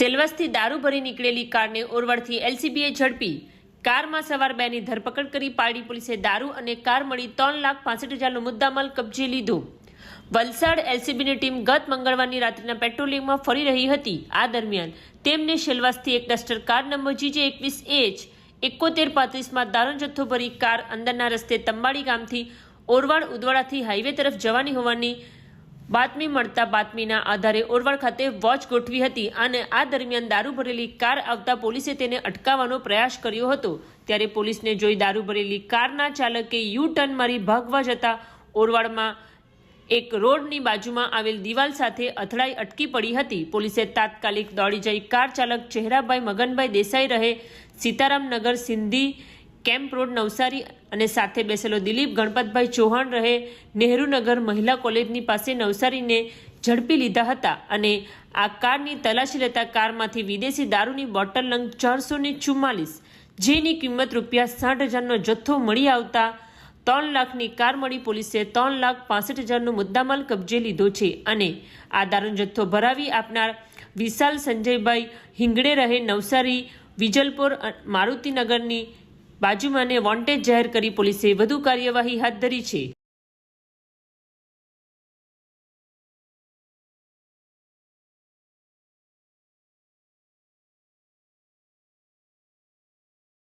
સેલવાસથી દારૂ ભરી નીકળેલી કારને ઓરવડથી એલસીબીએ ઝડપી. કારમાં સવાર બેની ધરપકડ કરી પારડી પોલીસે દારૂ અને કાર મળી ત્રણ લાખ પાસઠ હજારનો મુદ્દામાલ કબજે લીધો. વલસાડ એલસીબીની ટીમ ગત મંગળવારની રાત્રિના પેટ્રોલિંગમાં ફરી રહી હતી. આ દરમિયાન તેમને સેલવાસથી એક ડસ્ટર કાર નંબર જીજે એકવીસ એચ એકોતેર પાંત્રીસમાં દારૂ જથ્થો ભરી કાર અંદરના રસ્તે તંબાડી ગામથી ઓરવાડ ઉદવાડાથી હાઈવે તરફ જવાની હોવાની બાતમી મળતા બાતમીના આધારે ઓરવાડ ખાતે વોચ ગોઠવી હતી અને આ દરમિયાન દારૂ ભરેલી કાર આવતા પોલીસે તેને અટકાવવાનો પ્રયાસ કર્યો હતો. ત્યારે પોલીસને જોઈ દારૂ ભરેલી કારના ચાલકે યુ ટર્ન મારી ભાગવા જતા ઓરવાડમાં એક રોડની બાજુમાં આવેલ દિવાલ સાથે અથડાઈ અટકી પડી હતી. પોલીસે તાત્કાલિક દોડી જઈ કાર ચાલક ચહેરાભાઈ મગનભાઈ દેસાઈ રહે સીતારામનગર સિંધી કેમ્પ રોડ નવસારી અને સાથે બેસેલો દિલીપ ગણપતભાઈ ચૌહાણ રહે નહેરુનગર મહિલા કોલેજની પાસે નવસારીને ઝડપી લીધા હતા અને આ કારની તલાશી લેતા કારમાંથી વિદેશી દારૂની બોટલ નંગ ચારસો ને ચુમ્માલીસ, જેની કિંમત રૂપિયા સાઠ હજારનો જથ્થો મળી આવતા ત્રણ લાખની કાર મળી પોલીસે ત્રણ લાખ પાસઠ હજારનો મુદ્દામાલ કબજે લીધો છે અને આ દારૂનો જથ્થો ભરાવી આપનાર વિશાલ સંજયભાઈ હિંગડે રહે નવસારી, વિજલપુર મારુતિનગરની બાજુમાંને વોન્ટેજ જાહેર કરી પોલીસે વધુ કાર્યવાહી હાથ ધરી છે.